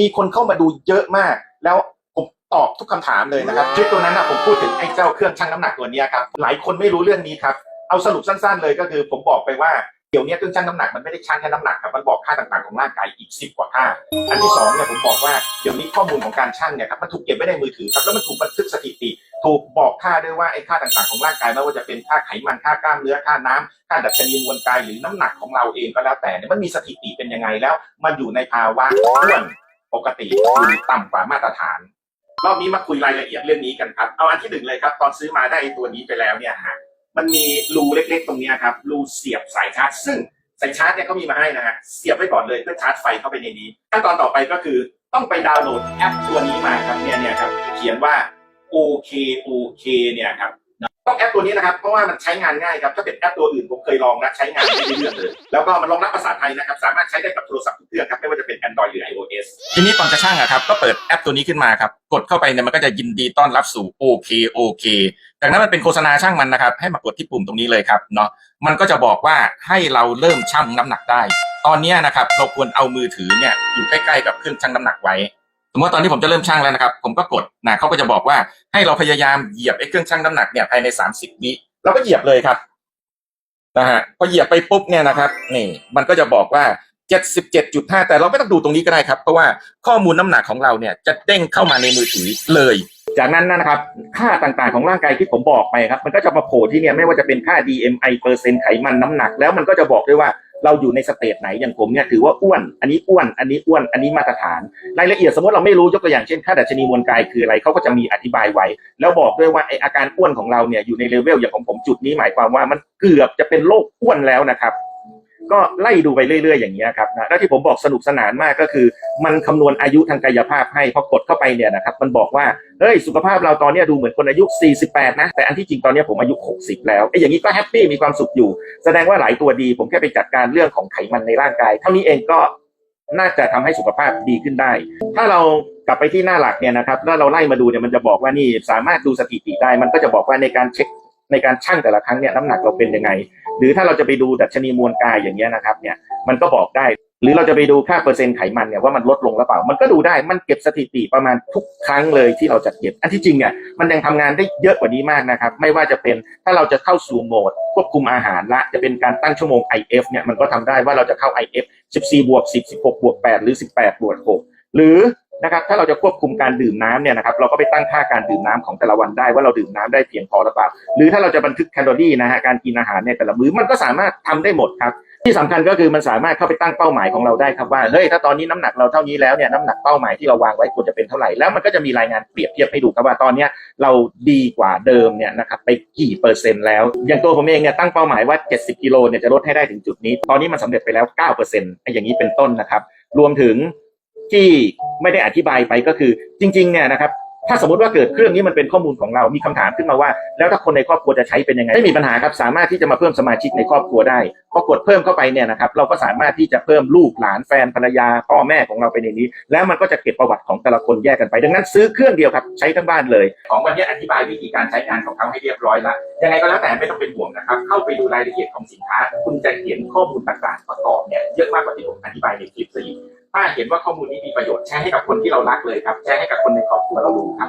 มีคนเข้ามาดูเยอะมาก แล้วผมตอบทุกคำถามเลยนะครับคลิปตัวนั้นนะผมพูดถึงไอ้เจ้าเครื่องชั่งน้ำหนักตัวนี้ครับหลายคนไม่รู้เรื่องนี้ครับเอาสรุปสั้นๆ เลยก็คือ ผมบอกไปว่าเดี๋ยวนี้เครื่องชั่งน้ำหนักมันไม่ได้ชั่งแค่น้ำหนักครับมันบอกค่าต่างๆของร่างกายอีกสิบกว่าค่า อันที่สองเนี่ยผมบอกว่าเดี๋ยวนี้ข้อมูลของการชั่งเนี่ยครับมันถูกเก็บไว้ในมือถือครับแล้วมันถูกบันทึกสถิติ ถูกบอกค่าด้วยว่าไอ้ค่าต่างๆของร่างกายไม่ว่าจะเป็นค่าไขมันค่ากล้ามเนื้อค่าน้ำค่าดัชนีมวลกายหรือน้ำหนักของเราเองก็แล้วแต่เนี่ยมันมีสถิติเป็นยังไงแล้ว มันอยู่ในภาวะอ้วน ปกติหรือต่ำกว่ามาตรฐาน รอบนี้มาคุยรายละเอียดเรื่องนี้กันครับ เอาอันที่หนึ่งเลยครับ ตอนซื้อมาได้ตัวนี้ไปแล้วเนี่ยฮะมันมีรูเล็กๆตรงเนี้ยครับรูเสียบสายชาร์จ ซึ่งสายชาร์จเนี่ยเขามีมาให้นะฮะเสียบไว้ก่อนเลยเพื่อชาร์จไฟเข้าไปในนี้ขั้นตอนต่อไปก็คือต้องไปดาวน์โหลดแอปตัวนี้มาครับเนี่ยเนี่ยครับเขียนว่า OK OK เนี่ยครับต้องแอปตัวนี้นะครับ เพราะว่ามันใช้งานง่ายครับ ถ้าเป็นแอปตัวอื่นผมเคยลองแล้วใช้งานไม่ได้เรื่องเลย แล้วก็มันรองรับภาษาไทยนะครับ สามารถใช้ได้กับโทรศัพท์ทุกเครื่องครับ Android หรือ iOS ทีนี้ก่อนจะช่างอะครับก็เปิดแอปตัวนี้ขึ้นมาครับ กดเข้าไปเนี่ยมันก็จะยินดีต้อนรับสู่ OK OK จากนั้นมันเป็นโฆษณาช่างมันนะครับ ให้มากดที่ปุ่มตรงนี้เลยครับเนาะมันก็จะบอกว่าให้เราเริ่มชั่งน้ำหนักได้ ตอนนี้นะครับเราควรเอามือถือเนี่ยอยู่ใกล้ๆกับเครื่องชั่งน้ำหนักไว้สมมติว่าตอนนี้ผมจะเริ่มชั่งแล้วนะครับ ผมก็กดนะเขาก็จะบอกว่าให้เราพยายามเหยียบไอ้เครื่องชั่งน้ำหนักเนี่ยภายใน 30 วิเราก็เหยียบเลยครับนะฮะพอเหยียบไปปุ๊บเนี่ยนะครับนี่มันก็จะบอกว่า 77.5 แต่เราไม่ต้องดูตรงนี้ก็ได้ครับ เพราะว่าข้อมูลน้ำหนักของเราเนี่ยจะเด้งเข้ามาในมือถือเลย จากนั้นนะครับ ค่าต่างๆของร่างกายที่ผมบอกไปครับ มันก็จะมาโผล่ที่เนี่ยไม่ว่าจะเป็นค่า DMI เปอร์เซ็นต์ไขมันน้ำหนัก แล้วมันก็จะบอกด้วยว่าเราอยู่ในสเตจไหนอย่างผมเนี่ยถือว่าอ้วน อันนี้อ้วน อันนี้อ้วน อันนี้มาตรฐาน รายละเอียดสมมติเราไม่รู้ยกตัวอย่างเช่นค่าดัชนีมวลกายคืออะไรเขาก็จะมีอธิบายไว้ แล้วบอกด้วยว่าไออาการอ้วนของเราเนี่ยอยู่ในเลเวลอย่างของผมจุดนี้หมายความว่ามันเกือบจะเป็นโรคอ้วนแล้วนะครับ ก็ไล่ดูไปเรื่อยๆอย่างนี้ครับนะแล้วที่ผมบอกสนุกสนานมากก็คือ มันคำนวณอายุทางกายภาพให้พอกดเข้าไปเนี่ยนะครับมันบอกว่าเฮ้ยสุขภาพเราตอนนี้ดูเหมือนคนอายุ 48 นะ แต่อันที่จริงตอนนี้ผมอายุ 60 แล้วไอ้อย่างนี้ก็แฮปปี้มีความสุขอยู่ แสดงว่าหลายตัวดี ผมแค่ไปจัดการเรื่องของไขมันในร่างกายเท่านี้เองก็น่าจะทำให้สุขภาพดีขึ้นได้ ถ้าเรากลับไปที่หน้าหลักเนี่ยนะครับแล้วเราไล่มาดูเนี่ยมันจะบอกว่านี่สามารถดูสถิติได้ มันก็จะบอกว่าในการเช็คในการชั่งแต่ละครั้งเนี่ยน้ำหนักเราเป็นยังไง หรือถ้าเราจะไปดูดัชนีมวลกายอย่างเงี้ยนะครับเนี่ยมันก็บอกได้ หรือเราจะไปดูค่าเปอร์เซ็นต์ไขมันเนี่ยว่ามันลดลงหรือเปล่า มันก็ดูได้มันเก็บสถิติประมาณทุกครั้งเลยที่เราจะเก็บ อันที่จริงเนี่ยมันยังทำงานได้เยอะกว่านี้มากนะครับ ไม่ว่าจะเป็นถ้าเราจะเข้าสู่โหมดควบคุมอาหารละจะเป็นการตั้งชั่วโมง IF เนี่ยมันก็ทำได้ว่าเราจะเข้า IF 14บวก10 16บวก8หรือ 18บวก6หรือ นะครับถ้าเราจะควบคุมการดื่มน้ำเนี่ยนะครับเราก็ไปตั้งค่าการดื่มน้ำของแต่ละวันได้ว่าเราดื่มน้ำได้เพียงพอหรือเปล่าหรือถ้าเราจะบันทึกแคลอรี่นะฮะการกินอาหารในแต่ละมื้อมันก็สามารถทำได้หมดครับที่สำคัญก็คือมันสามารถเข้าไปตั้งเป้าหมายของเราได้ครับว่าเฮ้ยถ้าตอนนี้น้ำหนักเราเท่านี้แล้วเนี่ยน้ำหนักเป้าหมายที่เราวางไว้ควรจะเป็นเท่าไหร่แล้วมันก็จะมีรายงานเปรียบเทียบให้ดูครับว่าตอนนี้เราดีกว่าเดิมเนี่ยนะครับไปกี่เปอร์เซ็นต์แล้ว อย่างตัวผมเองเนี่ยตั้งเป้าหมายว่า 70กิโลเนี่ยจะลดให้ได้ถึงจุดนี้ ตอนนี้มันสำเร็จไปแล้ว9เปอร์เซ็นต์อย่างนี้เป็นต้นนะครับรวมถึง ที่ไม่ได้อธิบายไปก็คือจริงๆเนี่ยนะครับถ้าสมมติว่าเกิดเครื่องนี้มันเป็นข้อมูลของเรา มีคำถามขึ้นมาว่า แล้วถ้าคนในครอบครัวจะใช้เป็นยังไง ไม่มีปัญหาครับ สามารถที่จะมาเพิ่มสมาชิกในครอบครัวได้ พอกดเพิ่มเข้าไปเนี่ยนะครับ เราก็สามารถที่จะเพิ่มลูกหลานแฟนภรรยาพ่อแม่ของเราไปในนี้ แล้วมันก็จะเก็บประวัติของแต่ละคนแยกกันไป ดังนั้นซื้อเครื่องเดียวครับ ใช้ทั้งบ้านเลย ของวันนี้อธิบายวิธีการใช้งานของเขาให้เรียบร้อยละ ยังไงก็แล้วแต่ไม่ต้องเป็นห่วงนะครับ เข้าไปดูรายละเอียดของสินค้า คุณจะเห็นข้อมูลต่างๆประกอบเนี่ยเยอะมากกว่าที่ผมอธิบายในคลิปซะอีก ถ้าเห็นว่าข้อมูลนี้มีประโยชน์แชร์ให้กับคนที่เรารักเลยครับแชร์ให้กับคนในครอบครัวเราดูครับ